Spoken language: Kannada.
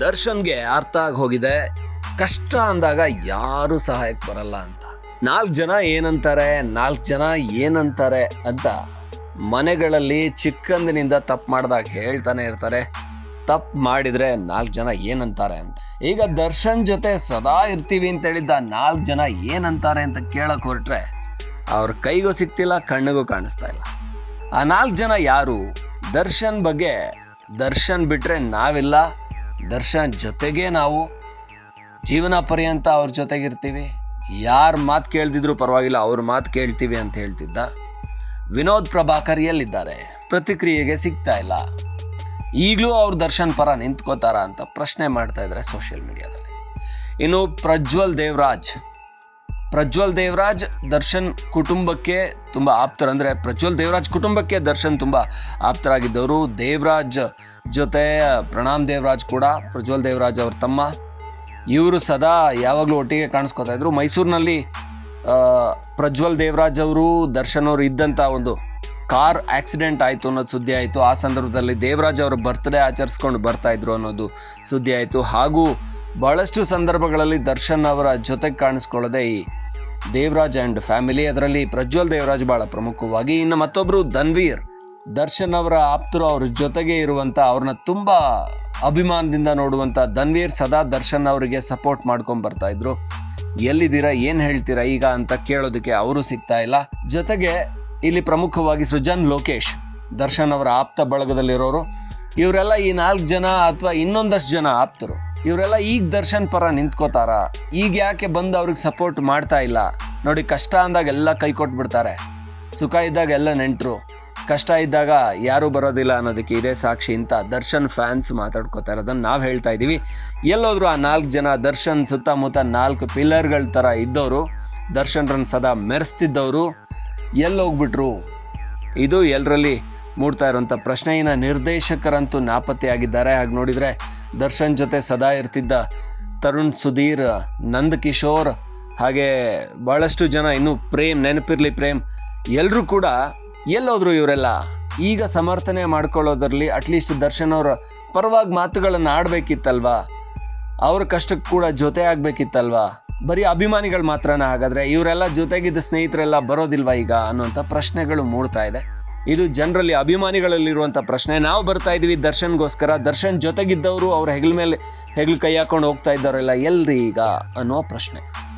ದರ್ಶನ್ಗೆ ಅರ್ಥ ಆಗಿ ಹೋಗಿದೆ. ಕಷ್ಟ ಅಂದಾಗ ಯಾರು ಸಹಾಯಕ್ಕೆ ಬರಲ್ಲ ಅಂತ. ನಾಲ್ಕು ಜನ ಏನಂತಾರೆ, ನಾಲ್ಕು ಜನ ಏನಂತಾರೆ ಅಂತ ಮನೆಗಳಲ್ಲಿ ಚಿಕ್ಕಂದಿನಿಂದ ತಪ್ಪು ಮಾಡಿದಾಗ ಹೇಳ್ತಾನೆ ಇರ್ತಾರೆ. ತಪ್ಪು ಮಾಡಿದರೆ ನಾಲ್ಕು ಜನ ಏನಂತಾರೆ ಅಂತ. ಈಗ ದರ್ಶನ್ ಜೊತೆ ಸದಾ ಇರ್ತೀವಿ ಅಂತ ಹೇಳಿದ್ದ ನಾಲ್ಕು ಜನ ಏನಂತಾರೆ ಅಂತ ಕೇಳಕ್ಕೆ ಹೊರಟ್ರೆ ಅವ್ರ ಕೈಗೂ ಸಿಗ್ತಿಲ್ಲ, ಕಣ್ಣಿಗೂ ಕಾಣಿಸ್ತಾ ಇಲ್ಲ. ಆ ನಾಲ್ಕು ಜನ ಯಾರು? ದರ್ಶನ್ ಬಗ್ಗೆ, ದರ್ಶನ್ ಬಿಟ್ಟರೆ ನಾವೆಲ್ಲ. ದರ್ಶನ್ ಜೊತೆಗೆ ನಾವು ಜೀವನ ಪರ್ಯಂತ ಅವ್ರ ಜೊತೆಗಿರ್ತೀವಿ. ಯಾರ ಮಾತು ಕೇಳ್ದಿದ್ರು ಪರವಾಗಿಲ್ಲ, ಅವ್ರ ಮಾತು ಕೇಳ್ತೀವಿ ಅಂತ ಹೇಳ್ತಿದ್ದ. ವಿನೋದ್ ಪ್ರಭಾಕರ್ ಎಲ್ಲಿದ್ದಾರೆ? ಪ್ರತಿಕ್ರಿಯೆಗೆ ಸಿಗ್ತಾ ಇಲ್ಲ. ಈಗಲೂ ಅವ್ರ ದರ್ಶನ್ ಪರ ನಿಂತ್ಕೋತಾರ ಅಂತ ಪ್ರಶ್ನೆ ಮಾಡ್ತಾ ಇದ್ದಾರೆ ಸೋಷಿಯಲ್ ಮೀಡಿಯಾದಲ್ಲಿ. ಇನ್ನು ಪ್ರಜ್ವಲ್ ದೇವರಾಜ್ ಪ್ರಜ್ವಲ್ ದೇವರಾಜ್ ದರ್ಶನ್ ಕುಟುಂಬಕ್ಕೆ ತುಂಬ ಆಪ್ತರು. ಅಂದರೆ ಪ್ರಜ್ವಲ್ ದೇವರಾಜ್ ಕುಟುಂಬಕ್ಕೆ ದರ್ಶನ್ ತುಂಬ ಆಪ್ತರಾಗಿದ್ದವರು. ದೇವರಾಜ್ ಜೊತೆ ಪ್ರಣಾಮ್ ದೇವರಾಜ್ ಕೂಡ, ಪ್ರಜ್ವಲ್ ದೇವರಾಜ್ ಅವ್ರ ತಮ್ಮ. ಇವರು ಸದಾ ಯಾವಾಗಲೂ ಒಟ್ಟಿಗೆ ಕಾಣಿಸ್ಕೊತಾ ಇದ್ರು. ಮೈಸೂರಿನಲ್ಲಿ ಪ್ರಜ್ವಲ್ ದೇವರಾಜ್ ಅವರು, ದರ್ಶನ್ ಅವರು ಇದ್ದಂಥ ಒಂದು ಕಾರ್ ಆಕ್ಸಿಡೆಂಟ್ ಆಯಿತು ಅನ್ನೋದು ಸುದ್ದಿ ಆಯಿತು. ಆ ಸಂದರ್ಭದಲ್ಲಿ ದೇವರಾಜ್ ಅವರ ಬರ್ತ್ಡೇ ಆಚರಿಸ್ಕೊಂಡು ಬರ್ತಾ ಇದ್ರು ಅನ್ನೋದು ಸುದ್ದಿ ಆಯಿತು. ಹಾಗೂ ಬಹಳಷ್ಟು ಸಂದರ್ಭಗಳಲ್ಲಿ ದರ್ಶನ್ ಅವರ ಜೊತೆಗೆ ಕಾಣಿಸ್ಕೊಳ್ಳದೆ ಈ ದೇವರಾಜ್ ಆ್ಯಂಡ್ ಫ್ಯಾಮಿಲಿ, ಅದರಲ್ಲಿ ಪ್ರಜ್ವಲ್ ದೇವರಾಜ್ ಭಾಳ ಪ್ರಮುಖವಾಗಿ, ಇನ್ನು ಮತ್ತೊಬ್ಬರು ಧನ್ವೀರ್. ದರ್ಶನ್ ಅವರ ಆಪ್ತರು ಅವ್ರ ಜೊತೆಗೆ ಇರುವಂಥ ಅವ್ರನ್ನ ತುಂಬ ಅಭಿಮಾನದಿಂದ ನೋಡುವಂಥ ಧನ್ವೀರ್ ಸದಾ ದರ್ಶನ್ ಅವರಿಗೆ ಸಪೋರ್ಟ್ ಮಾಡ್ಕೊಂಡು ಬರ್ತಾ ಇದ್ರು. ಎಲ್ಲಿದ್ದೀರಾ, ಏನು ಹೇಳ್ತೀರಾ ಈಗ ಅಂತ ಕೇಳೋದಕ್ಕೆ ಅವರು ಸಿಗ್ತಾ ಇಲ್ಲ. ಜೊತೆಗೆ ಇಲ್ಲಿ ಪ್ರಮುಖವಾಗಿ ಸೃಜನ್ ಲೋಕೇಶ್, ದರ್ಶನ್ ಅವರ ಆಪ್ತ ಬಳಗದಲ್ಲಿರೋರು. ಇವರೆಲ್ಲ ಈ ನಾಲ್ಕು ಜನ ಅಥವಾ ಇನ್ನೊಂದಷ್ಟು ಜನ ಆಪ್ತರು. ಇವರೆಲ್ಲ ಈಗ ದರ್ಶನ್ ಪರ ನಿಂತ್ಕೋತಾರ. ಈಗ ಯಾಕೆ ಬಂದು ಅವ್ರಿಗೆ ಸಪೋರ್ಟ್ ಮಾಡ್ತಾ ಇಲ್ಲ? ನೋಡಿ, ಕಷ್ಟ ಅಂದಾಗ ಎಲ್ಲ ಕೈ ಕೊಟ್ಬಿಡ್ತಾರೆ. ಸುಖ ಇದ್ದಾಗ ಎಲ್ಲ ನೆಂಟರು. ಕಷ್ಟ ಇದ್ದಾಗ ಯಾರೂ ಬರೋದಿಲ್ಲ ಅನ್ನೋದಕ್ಕೆ ಇದೇ ಸಾಕ್ಷಿ ಅಂತ ದರ್ಶನ್ ಫ್ಯಾನ್ಸ್ ಮಾತಾಡ್ಕೋತಾ ಇರೋದನ್ನು ನಾವು ಹೇಳ್ತಾ ಇದ್ದೀವಿ ಎಲ್ಲೋದ್ರು ಆ ನಾಲ್ಕು ಜನ ದರ್ಶನ್ ಸುತ್ತಮುತ್ತ ನಾಲ್ಕು ಪಿಲ್ಲರ್ಗಳ ಥರ ಇದ್ದವರು ದರ್ಶನ್ರನ್ನ ಸದಾ ಮೆರೆಸ್ತಿದ್ದವರು ಎಲ್ಲೋಗ್ಬಿಟ್ರು. ಇದು ಎಲ್ಲರಲ್ಲಿ ಮೂಡ್ತಾ ಇರುವಂಥ ಪ್ರಶ್ನೆಯನ್ನು ನಿರ್ದೇಶಕರಂತೂ ನಾಪತ್ತೆಯಾಗಿದ್ದಾರೆ. ಹಾಗೆ ನೋಡಿದರೆ ದರ್ಶನ್ ಜೊತೆ ಸದಾ ಇರ್ತಿದ್ದ ತರುಣ್, ಸುಧೀರ್, ನಂದ್ ಕಿಶೋರ್ ಹಾಗೆ ಭಾಳಷ್ಟು ಜನ ಇನ್ನೂ ಪ್ರೇಮ್, ನೆನಪಿರಲಿ ಪ್ರೇಮ್ ಎಲ್ಲರೂ ಕೂಡ ಎಲ್ಲೋದ್ರು ಇವರೆಲ್ಲ. ಈಗ ಸಮರ್ಥನೆ ಮಾಡ್ಕೊಳ್ಳೋದ್ರಲ್ಲಿ ಅಟ್ಲೀಸ್ಟ್ ದರ್ಶನ್ ಅವರ ಪರವಾಗಿ ಮಾತುಗಳನ್ನು ಆಡಬೇಕಿತ್ತಲ್ವಾ? ಅವ್ರ ಕಷ್ಟಕ್ಕೆ ಕೂಡ ಜೊತೆ ಆಗಬೇಕಿತ್ತಲ್ವಾ? ಬರೀ ಅಭಿಮಾನಿಗಳು ಮಾತ್ರನ ಹಾಗಾದ್ರೆ? ಇವರೆಲ್ಲ ಜೊತೆಗಿದ್ದ ಸ್ನೇಹಿತರೆಲ್ಲ ಬರೋದಿಲ್ವಾ ಈಗ ಅನ್ನುವಂಥ ಪ್ರಶ್ನೆಗಳು ಮೂಡ್ತಾ ಇದೆ. ಇದು ಜನರಲ್ಲಿ ಅಭಿಮಾನಿಗಳಲ್ಲಿರುವಂಥ ಪ್ರಶ್ನೆ. ನಾವು ಬರ್ತಾ ಇದ್ದೀವಿ ದರ್ಶನ್ಗೋಸ್ಕರ. ದರ್ಶನ್ ಜೊತೆಗಿದ್ದವರು ಅವ್ರ ಹೆಗಲ ಮೇಲೆ ಹೆಗಲು ಕೈ ಹಾಕೊಂಡು ಹೋಗ್ತಾ ಇದ್ದವರೆಲ್ಲ ಎಲ್ರಿ ಈಗ ಅನ್ನೋ ಪ್ರಶ್ನೆ.